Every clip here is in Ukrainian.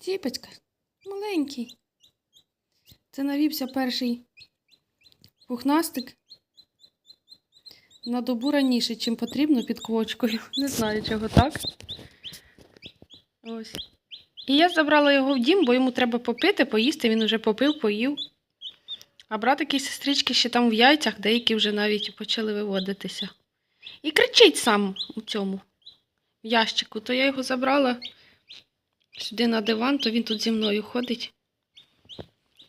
Ціпочка, маленький. Це навівся перший пухнастик на добу раніше, чим потрібно під квочкою. Не знаю, чого так. Ось. І я забрала його в дім, бо йому треба попити, поїсти. Він вже попив, поїв. А братики і сестрички ще там в яйцях, деякі вже навіть почали виводитися. І кричить сам у цьому ящику. То я його забрала сюди на диван, то він тут зі мною ходить.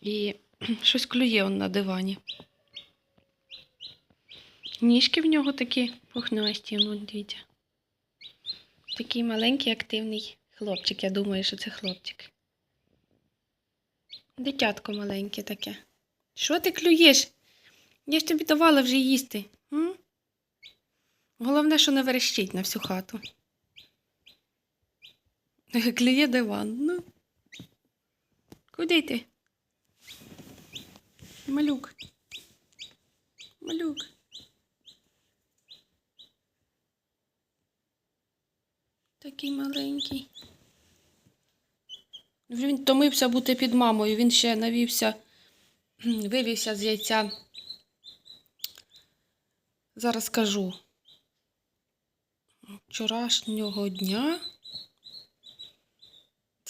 І щось клює он на дивані. Ніжки в нього такі пухнасті, ну, дивіться. Такий маленький активний хлопчик. Я думаю, що це хлопчик. Дитятко маленьке таке. Що ти клюєш? Я ж тобі давала вже їсти. М? Головне, що не верещить на всю хату. Клює диван. Ну. Куди ти? Малюк. Малюк. Такий маленький. Він втомився бути під мамою. Він ще навівся, вивівся з яйця. Зараз скажу. Вчорашнього дня.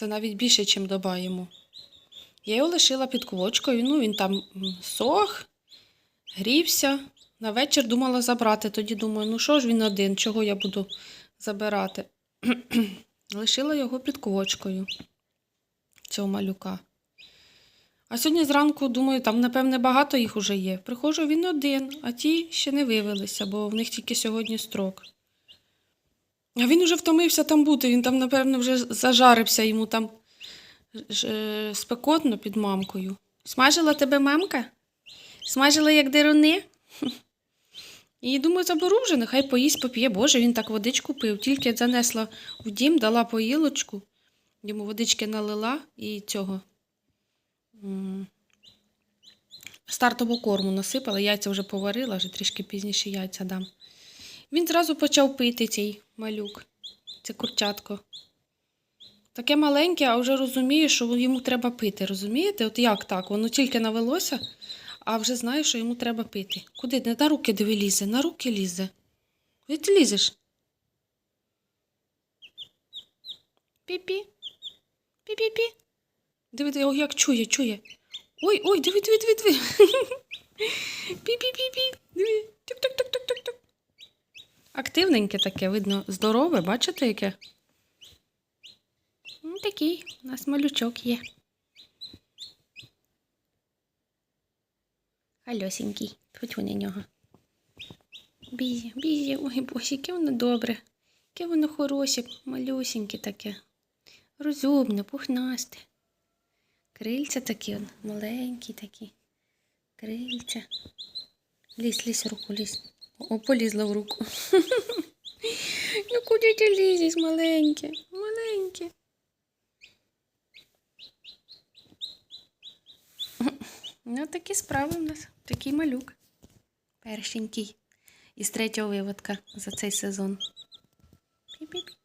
Це навіть більше, ніж доба йому. Я його лишила під квочкою. Ну, він там сох, грівся. На вечір думала забрати. Тоді думаю, ну що ж він один, чого я буду забирати? Лишила його під квочкою, цього малюка. А сьогодні зранку, думаю, там, напевне, багато їх уже є. Приходжу, він один, а ті ще не вивелися, бо в них тільки сьогодні строк. А він уже втомився там бути, він там, напевно, вже зажарився йому там е, спекотно під мамкою. Смажила тебе мамка? Смажила як деруни? І думаю, заберу вже, нехай поїсть, поп'є. Боже, він так водичку пив. Тільки занесла в дім, дала поїлочку, йому водички налила і цього м, стартового корму насипала, яйця вже поварила, вже трішки пізніше яйця дам. Він зразу почав пити цей малюк, це курчатко. Таке маленьке, а вже розуміє, що йому треба пити. Розумієте? От як так? Воно тільки навелося, а вже знає, що йому треба пити. Куди? Не на руки диви лізе, на руки лізе. Куди ти лізеш? Пі-пі. Пі-пі-пі. Диви, диви, як чує, чує. Ой, ой, диви, диви, диви, диви. Пі-пі-пі-пі. Диви. Тук-тук-тук-тук-тук. Активненьке таке, видно, здорове, бачите, яке? Ну, такий, у нас малючок є. Альосенький, хоть на нього. Бізі, бізі, ой, боже, яке воно добре, яке воно хороше, малюсеньке таке. Розумне, пухнасте. Крильця такі, маленькі такі. Крильця. Лізь, лізь, руку, лізь. О, полізла в руку. Ну куди ти лізеш, маленьке? Маленьке. Ну, такі справи у нас. Такий малюк. Першенький. Із третього виводка за цей сезон. Пі-пі-пі.